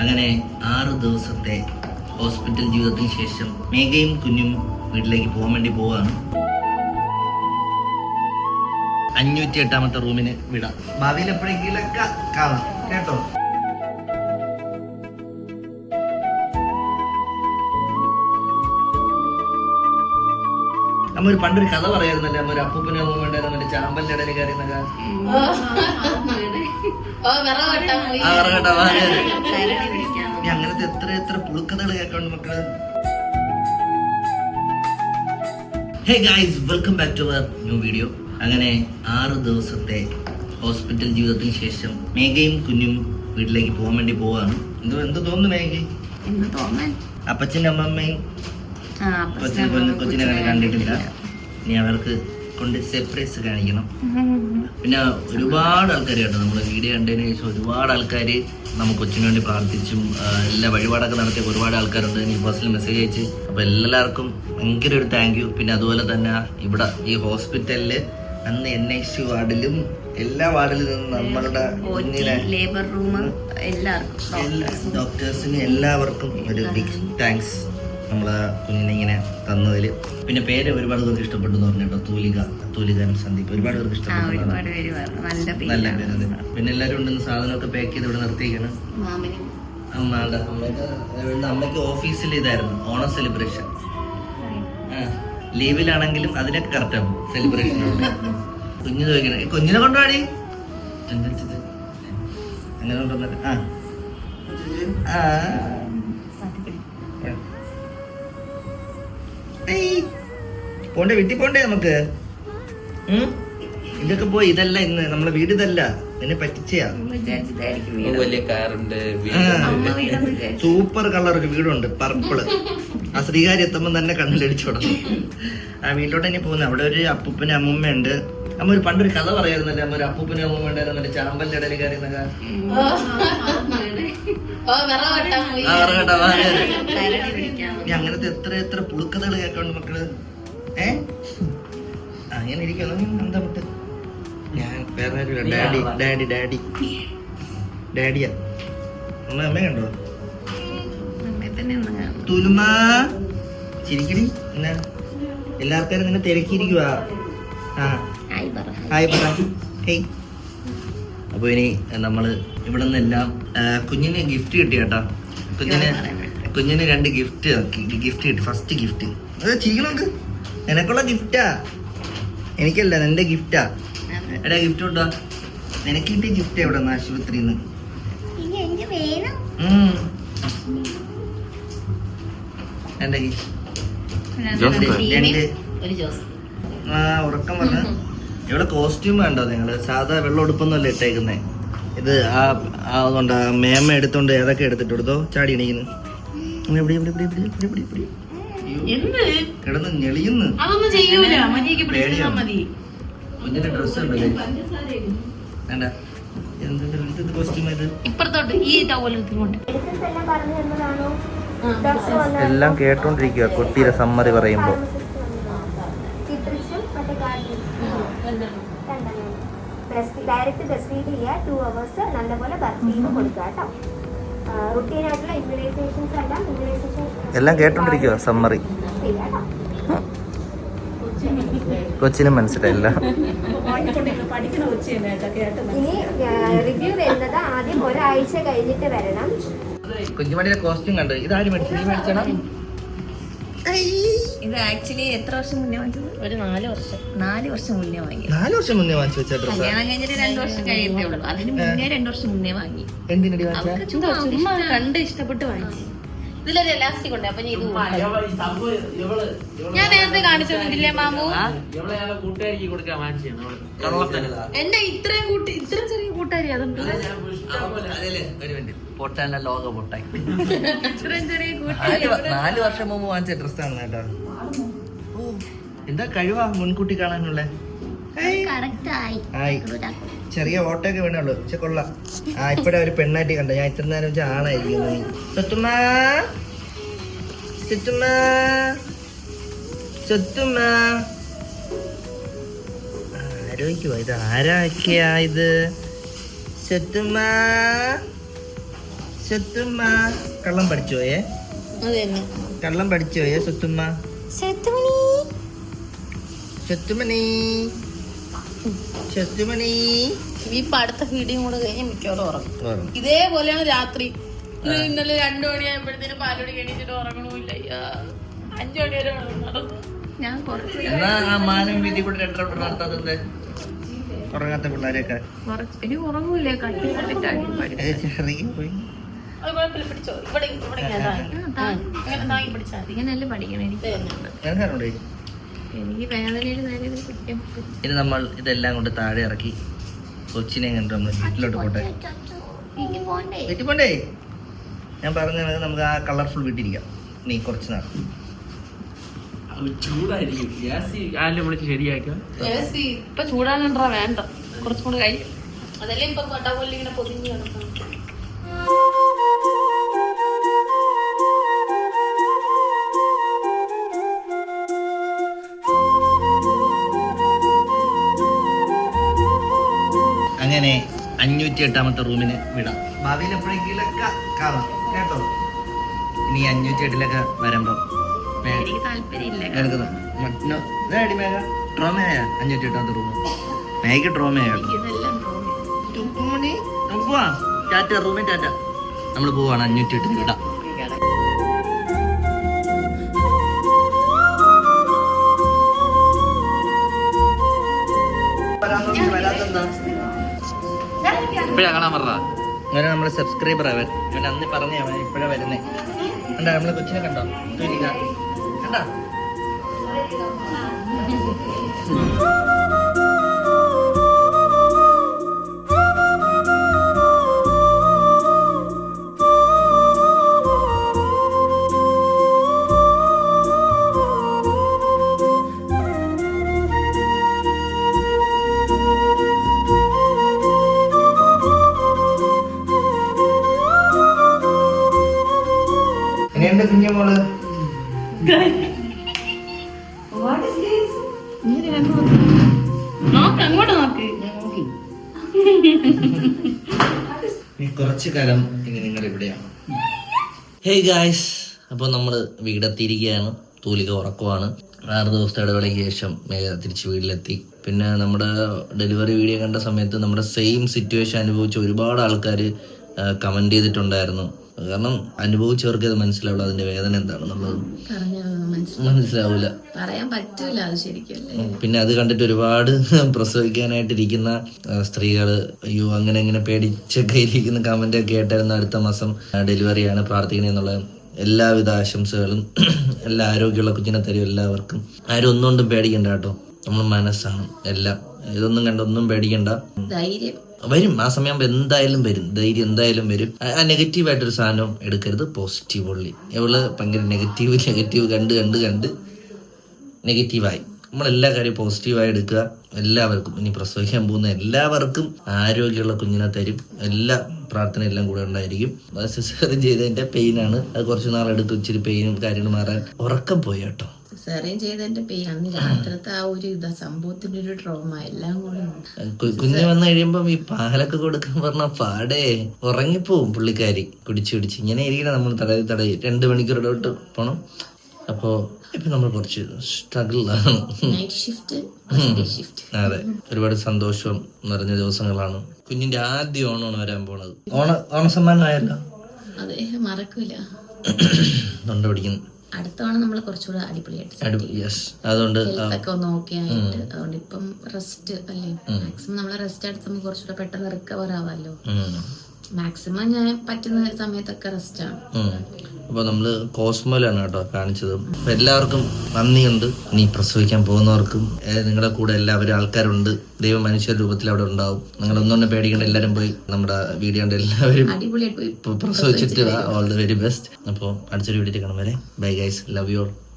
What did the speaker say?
അങ്ങനെ ആറ് ദിവസത്തെ ഹോസ്പിറ്റൽ ജീവിതത്തിന് ശേഷം മേഘയും കുഞ്ഞും വീട്ടിലേക്ക് പോകാൻ വേണ്ടി പോവാണ്. അഞ്ഞൂറ്റി എട്ടാമത്തെ റൂമിന് വിടാം. ഭാവിയിൽ എപ്പോഴെങ്കിലൊക്കെ കാണാം. കേട്ടോ? നമ്മൊരു പണ്ടൊരു കഥ പറയായിരുന്നല്ലേ? നമ്മൊരു അപ്പൂപ്പനും ഉണ്ടായിരുന്ന മറ്റേ ചാമ്പലിന്റെ ഇടയിൽ കയറിയുന്ന അങ്ങനത്തെ എത്ര എത്ര പുളുക്കഥകൾ കേൾക്കാണ്ട് മക്കൾ. Hey guys welcome back to our new video അങ്ങനെ ആറ് ദിവസത്തെ ഹോസ്പിറ്റൽ ജീവിതത്തിന് ശേഷം മേഘയും കുഞ്ഞും വീട്ടിലേക്ക് പോകാൻ വേണ്ടി പോവാണ്. എന്തോ എന്ത് തോന്നുന്നു മേഘ? അപ്പച്ചന്റെ അമ്മമ്മയും കൊച്ചിനെ കൊച്ചിനെ കണ്ടിട്ടില്ല. ഇനി അവർക്ക് കൊണ്ട് സർപ്രൈസ് കാണിക്കണം. പിന്നെ ഒരുപാട് ആൾക്കാർ കേട്ടോ നമ്മൾ വീഡിയോ കണ്ടതിന് ശേഷം ഒരുപാട് ആൾക്കാർ നമുക്ക് കൊച്ചിന് വേണ്ടി പ്രാർത്ഥിച്ചും എല്ലാ വഴിപാടൊക്കെ നടത്തിയ ഒരുപാട് ആൾക്കാരുണ്ട്. എനിക്ക് പേഴ്സണൽ മെസ്സേജ് അയച്ച്. അപ്പോൾ എല്ലാവർക്കും ഭയങ്കര ഒരു താങ്ക് യു പിന്നെ അതുപോലെ തന്നെ ഇവിടെ ഈ ഹോസ്പിറ്റലിൽ അന്ന് എൻ ഐ സി വാർഡിലും എല്ലാ വാർഡിലും നിന്നും നമ്മളുടെ ലേബർ റൂം എല്ലാവർക്കും. എല്ലാ ഡോക്ടേഴ്സിന് എല്ലാവർക്കും ഒരു ബിഗ് താങ്ക്സ് നമ്മളെ കുഞ്ഞിനെ ഇങ്ങനെ തന്നതിൽ പിന്നെ പേര് ഒരുപാട് പേർക്ക് ഇഷ്ടപ്പെട്ടു എന്ന് പറഞ്ഞു കേട്ടോ തൂലിക തൂലികാൻ സന്ദീപ്. ഒരുപാട് പേർക്ക് ആ ഇഷ്ടപ്പെട്ടു പേര് നല്ല പേര്. പിന്നെ എല്ലാവരും ഉണ്ടെന്ന് സാധനമൊക്കെ പാക്ക് ചെയ്ത് ഇവിടെ നിർത്തിയിരിക്കണം മാമനും. അമ്മയുടെ അമ്മയ്ക്ക് അമ്മയ്ക്ക് ഓഫീസിൽ ഇതായിരുന്നു ഓണം സെലിബ്രേഷൻ ലീവിലാണെങ്കിലും അതിനൊക്കെ കറക്റ്റ് ആവും സെലിബ്രേഷൻ കുഞ്ഞു ചോദിക്കണേ "ഈ കുഞ്ഞിനെ കൊണ്ടുപോടി അങ്ങനെ കൊണ്ടുവന്നിട്ട് ആ. ആ. പോണ്ടേ? വീട്ടിൽ പോണ്ടേ നമുക്ക്? ഇതൊക്കെ പോയി ഇതല്ല ഇന്ന്. നമ്മളെ വീട് ഇതല്ല. എന്നെ പറ്റിച്ചയാ. വലിയ കാറുണ്ട് സൂപ്പർ കളർ ഒരു വീടുണ്ട് പർപ്പിൾ ആ ശ്രീകാരി എത്തുമ്പോൾ തന്നെ കണ്ണിലടിച്ചു തുടങ്ങും. ആ വീട്ടിലോട്ട് ഇനി പോകുന്നത് അവിടെ ഒരു അപ്പൂപ്പനും അമ്മൂമ്മയുണ്ട്. അമ്മ ഒരു പണ്ടൊരു കഥ പറയായിരുന്നല്ലേ? അമ്മ ഒരു അപ്പൂപ്പനും അമ്മൂമ്മ ഉണ്ടായിരുന്നു ചാമ്പലിന്റെ ഇടയിൽ കയറിയുന്ന അങ്ങനത്തെ എത്ര എത്ര പുളുക്കഥകൾ കേൾക്കാണ്ട് മക്കൾ? ഏ? അങ്ങനെ ഇരിക്കുന്നു എന്താ മുട്ട് ഞാൻ വേറെ ഡാഡി ഡാഡി ഡാഡി ഡാഡിയാ? അമ്മ അമ്മ കണ്ടോ? തുലുമ തന്നെ ഒന്ന് തുലുമാ? ചിരിക്കടി. എന്നാ? എല്ലാവർക്കും ആൾക്കാരും നിന്നെ തിരക്കിയിരിക്കുക ആ. ആയി പറ. ഹായ് പറ. ഹേയ്. അപ്പോൾ ഇനി നമ്മൾ ഇവിടെ നിന്നെല്ലാം കുഞ്ഞിന് ഗിഫ്റ്റ് കിട്ടി കേട്ടോ. കുഞ്ഞിന് കുഞ്ഞിന് രണ്ട് ഗിഫ്റ്റ് ഗിഫ്റ്റ് കിട്ടി. ഫസ്റ്റ് ഗിഫ്റ്റ് അത് ചെയ്യണോക്ക് നിനക്കുള്ള ഗിഫ്റ്റാ എനിക്കല്ല നിന്റെ ഗിഫ്റ്റാ എടാ ഗിഫ്റ്റ് കൊണ്ടാ നിനക്ക് കിട്ടിയ ഗിഫ്റ്റ് എവിടെ നിന്ന് ആശുപത്രിയിൽ നിന്ന് വേണം. ഉം. Gift Joseph. രണ്ട്. ഒരു ജോസ്. ആ ഉറക്കം പറഞ്ഞ ഇവിടെ കോസ്റ്റ്യൂം വേണ്ടോ നിങ്ങൾ സാധാ വെള്ളം ഉടുപ്പൊന്നുമല്ല ഇട്ടേക്കുന്നേ. ഇത് ആ ആ അതുകൊണ്ട് ആ മേമ എടുത്തോണ്ട് ഏതൊക്കെ എടുത്തിട്ട് എടുത്തോ ചാടി ഇണിക്കുന്നു കിടന്ന് ഞെളിയുന്നു. കുഞ്ഞിന്റെ ഉണ്ടല്ലേ? വേണ്ട. കോസ്റ്റ്യൂം ഇത്? ഇപ്പുറത്തോട്ട് ഈ ടവൽ എടുത്തുകൊണ്ട് എല്ലാം കേട്ടോണ്ടിരിക്കുക കുട്ടിയുടെ സമ്മതി പറയുമ്പോ ഡയറക്റ്റ് ബ്രസ്റ്റ് ഫീഡ് ചെയ്യുക ടു അവേഴ്സ് നല്ലപോലെ ബർത്ത് ചെയ്ത് കൊടുക്കുക കേട്ടോ. റുട്ടീൻ ആയിട്ടുള്ള ഇമ്മ്യൂണൈസേഷൻസ് എല്ലാം ഇമ്മ്യൂണൈസേഷൻ എല്ലാം കേട്ടോണ്ടിരിക്കുക സമ്മറി കൊച്ചിനും മനസ്സിലായില്ല. ഇനി റിവ്യൂ വരുന്നത് ആദ്യം ഒരാഴ്ച കഴിഞ്ഞിട്ട് വരണം. കുഞ്ഞുമണിയുടെ കോസ്റ്റ്യൂം കണ്ടു. ഇതാരും മേടിച്ചു നീ മേടിച്ചണം ഇത് ആക്ച്വലി എത്ര വർഷം മുന്നേ വാങ്ങിച്ചത്? ഒരു നാല് വർഷം. നാല് വർഷം മുന്നേ വാങ്ങി. നാല് വർഷം മുന്നേ വാങ്ങിച്ചു വെച്ച ഡ്രസ്സാ? കല്യാണം കഴിഞ്ഞിട്ട് രണ്ടു വർഷം കഴിയത്തേ ഉള്ളൂ. അതിന് മുന്നേ രണ്ടു വർഷം മുന്നേ വാങ്ങി. ചുമ്മാ ചുമ്മാ കണ്ട് ഇഷ്ടപ്പെട്ട് വാങ്ങിച്ചു. ഇതിലൊരു എലാസ്റ്റിക് ഉണ്ട് അപ്പൊ ഇത്. ഞാൻ നേരത്തെ കാണിച്ചു തന്നിട്ടില്ലേ മാമു? എന്റെ ഇത്രയും കൂട്ടി ഇത്രയും ചെറിയ കൂട്ടുകാരി അതുണ്ട്. ലോക പൊട്ടായി. ഇത്രയും ചെറിയ നാല് നാല് വർഷം മുമ്പ് വാങ്ങിച്ച ഡ്രസ്സാണ് കേട്ടോ. ഓ, എന്താ കഴിവാ മുൻകൂട്ടി കാണാനുള്ള? കറക്റ്റ് ആയി. ആയി. ചെറിയ ഓട്ടൊക്കെ വേണുള്ളൂ പക്ഷെ കൊള്ളാം. ആ ഇപ്പഴേ ഒരു പെണ്ണായിട്ട് കണ്ട. ഞാൻ ഇത്ര നേരം വെച്ചാൽ ആണായിരിക്കും നീ സ്വത്തുമ്മ? സ്വത്തുമ്മ? സ്വത്തുമ്മ? ആരോഗ്യമാ? ഇത് ആരാക്കിയാ ഇത്? സ്വത്തുമ്മ? സ്വത്തുമ്മ? കള്ളം പഠിച്ചോയേ കള്ളം പഠിച്ചോയേ സ്വത്തുമ്മ. സ്വത്തുമണി സ്വത്തുമണി സ്വത്തുമണി ഇപ്പൊ അടുത്ത ഫീഡിങ് കൂടെ കഴിഞ്ഞ് മിക്കവാറും ഉറങ്ങും. ഇതേപോലെയാണ് രാത്രി. ഇന്നലെ രണ്ടു മണിയായപ്പോഴത്തേനും പാലോടി കഴിഞ്ഞിട്ട് ഉറങ്ങണമില്ല. അഞ്ചു മണി വരെ ഞാൻ കുറച്ച് ഉറങ്ങാത്ത പിള്ളേരെയൊക്കെ. ഇനി ഉറങ്ങൂലേ ഇങ്ങനെയല്ലേ പഠിക്കണം? എനിക്ക് ഇനി നമ്മൾ ഇതെല്ലാം കൊണ്ട് താഴെ ഇറക്കി കൊച്ചിനെ കണ്ട് നമ്മൾ വീട്ടിലോട്ട് പോട്ടെ. വീട്ടിൽ പോണ്ടേ? ഞാൻ പറഞ്ഞത് നമുക്ക് ആ കളർഫുൾ വീട്ടിരിക്കാം നീ കുറച്ച് നാൾ. ചൂടായിരിക്കും. ഗ്യാസ് വിളിച്ച് ശരിയാക്കാം. AC ഇപ്പൊ ചൂടാനണ്ടാ വേണ്ട. കുറച്ചും കൂടെ കഴിയും അതല്ലേ ഇപ്പൊ കൊട്ടപോലെ ഇങ്ങനെ പൊതിഞ്ഞ് കിടക്കണം എട്ടാമത്തെ റൂമിന് വിടാം. ഭാവിയിൽ എപ്പോഴെങ്കിലൊക്കെ കാണാം. കേട്ടോ? ഇനി അഞ്ഞൂറ്റി എട്ടിലൊക്കെ വരുമ്പം എനിക്ക് താല്പര്യമില്ല. ട്രോമയായ അഞ്ഞൂറ്റി എട്ടാമത്തെ റൂം മേഘ ട്രോമയാ. കേട്ടോ ഇതെല്ലാം തോന്നി തുമ്പുമണി തുമ്പുവാ ടാറ്റ റൂമിൽ ടാറ്റ. നമ്മൾ പോവാണ് അഞ്ഞൂറ്റി എട്ടിന് വിടാം. ഇപ്പഴാ കാണാൻ പറഞ്ഞ അങ്ങനെ നമ്മളെ സബ്സ്ക്രൈബർ അവൻ അവൻ അന്ന് പറഞ്ഞ ഇപ്പോഴാ വരുന്നേ. കണ്ടോ നമ്മളെ കൊച്ചിനെ കണ്ടോ. കണ്ടോ? കുഞ്ഞുമോൾ നോക്ക്. അങ്ങോട്ട് നോക്ക്. ഈ കുറച്ചു കാലം ഇനി നിങ്ങൾ ഇവിടെയാണ്. ഹേയ് ഗായ്സ് അപ്പോൾ നമ്മൾ വീടെത്തിയിരിക്കുകയാണ്. തൂലിക ഉറക്കുവാണ്. ആറ് ദിവസത്തെ ഇടവേളയ്ക്ക് ശേഷം മേഘ തിരിച്ച് വീട്ടിലെത്തി. പിന്നെ നമ്മുടെ ഡെലിവറി വീഡിയോ കണ്ട സമയത്ത് നമ്മുടെ സെയിം സിറ്റുവേഷൻ അനുഭവിച്ച ഒരുപാട് ആൾക്കാർ കമന്റ് ചെയ്തിട്ടുണ്ടായിരുന്നു. കാരണം അനുഭവിച്ചവർക്ക് അത് മനസ്സിലാവില്ല അതിന്റെ വേദന എന്താണ് നമ്മൾ മനസ്സിലാവില്ല. പറയാൻ പറ്റൂല അത് ശരിക്കും. പിന്നെ അത് കണ്ടിട്ട് ഒരുപാട് പ്രസവിക്കാനായിട്ടിരിക്കുന്ന ഇരിക്കുന്ന സ്ത്രീകൾ അയ്യോ അങ്ങനെ ഇങ്ങനെ പേടിച്ചൊക്കെ ഇരിക്കുന്ന കമന്റ് ഒക്കെ ആയിട്ടായിരുന്നു അടുത്ത മാസം. ഡെലിവറിയാണ് പ്രാർത്ഥിക്കണെന്നുള്ള എല്ലാവിധ ആശംസകളും എല്ലാ ആരോഗ്യമുള്ള കുഞ്ഞിനെ തരും എല്ലാവർക്കും. ആരും ഒന്നുകൊണ്ടും പേടിക്കണ്ട കേട്ടോ. നമ്മൾ മനസ്സാണ്. എല്ലാം. ഇതൊന്നും കണ്ട ഒന്നും പേടിക്കണ്ട. ധൈര്യം. വരും. ആ സമയം എന്തായാലും വരും. ധൈര്യം എന്തായാലും വരും. ആ നെഗറ്റീവ് ആയിട്ടൊരു സാധനം എടുക്കരുത്. പോസിറ്റീവ് ഉള്ളി ഇവൾ ഭയങ്കര നെഗറ്റീവ് നെഗറ്റീവ് കണ്ട് കണ്ട് കണ്ട് നെഗറ്റീവായി നമ്മൾ എല്ലാ കാര്യവും പോസിറ്റീവായി എടുക്കുക. എല്ലാവർക്കും ഇനി പ്രസവിക്കാൻ പോകുന്ന എല്ലാവർക്കും ആരോഗ്യമുള്ള കുഞ്ഞിനെ തരും. എല്ലാ പ്രാർത്ഥന എല്ലാം കൂടെ ഉണ്ടായിരിക്കും. അത് സിസേറിയൻ ചെയ്തതിന്റെ പെയിനാണ് അത് കുറച്ച് നാളെടുത്ത് ഇച്ചിരി പെയിനും കാര്യങ്ങളും മാറാൻ ഉറക്കം പോയി കേട്ടോ. കുഞ്ഞു ചെയ്തതിന്റെ പേര് അന്ന് രാത്രിത്തെ ആ ഒരു ഇതാ സംഭവത്തിന്റെ ഒരു ട്രോമ എല്ലാം കൂടെ കുഞ്ഞ് വന്നു കഴിയുമ്പം ഈ പാലൊക്കെ കൊടുക്കാൻ പറഞ്ഞ പാടേ. ഉറങ്ങിപ്പോവും പുള്ളിക്കാരി. കുടിച്ചു കുടിച്ച്. ഇങ്ങനെ ഇരിക്കണം നമ്മൾ തടവി തടവി രണ്ട് മണിക്കൂർ ഇടവിട്ട് പോണം. അപ്പോ ഇപ്പൊ നമ്മൾ കുറച്ച് ഷിഫ്റ്റ് അതെ. ഒരുപാട് സന്തോഷം നിറഞ്ഞ ദിവസങ്ങളാണ്. കുഞ്ഞിന്റെ ആദ്യ ഓണമാണ് വരാൻ പോണത്. ഓണ ഓണസമ്മാനമായല്ലോ? അതെ മറക്കൂല. തൊണ്ട പിടിക്കുന്നു അടുത്ത ഓണം നമ്മൾ കുറച്ചുകൂടെ അടിപൊളിയായിട്ട് അതുകൊണ്ട് ഒന്ന് ഓക്കെ ആയിട്ട്. അതുകൊണ്ട് ഇപ്പം റെസ്റ്റ് അല്ലേ? മാക്സിമം നമ്മൾ റെസ്റ്റ് എടുത്ത് നമുക്ക് കുറച്ചുകൂടെ പെട്ടെന്ന് റിക്കവർ ആവാമല്ലോ മാക്സിമം ഞാൻ പറ്റുന്ന സമയത്തൊക്കെ റെസ്റ്റ് ആണ്. ഉം. അപ്പൊ നമ്മൾ കോസ്മോലാണ് കേട്ടോ കാണിച്ചത്. എല്ലാവർക്കും നന്ദിയുണ്ട്. നീ പ്രസവിക്കാൻ പോകുന്നവർക്കും നിങ്ങളുടെ കൂടെ എല്ലാവരും ആൾക്കാരുണ്ട്. ദൈവ മനുഷ്യ രൂപത്തിൽ അവിടെ ഉണ്ടാവും. നിങ്ങൾ ഒന്നുകൊണ്ടും പേടിക്കേണ്ട എല്ലാവരും പോയി നമ്മുടെ വീഡിയോ എല്ലാവരും പ്രസവിച്ചിട്ട് ഓൾ ദി വെരി ബെസ്റ്റ് അപ്പോൾ അടുത്തൊരു വീഡിയോ കാണും വരെ bye guys love you all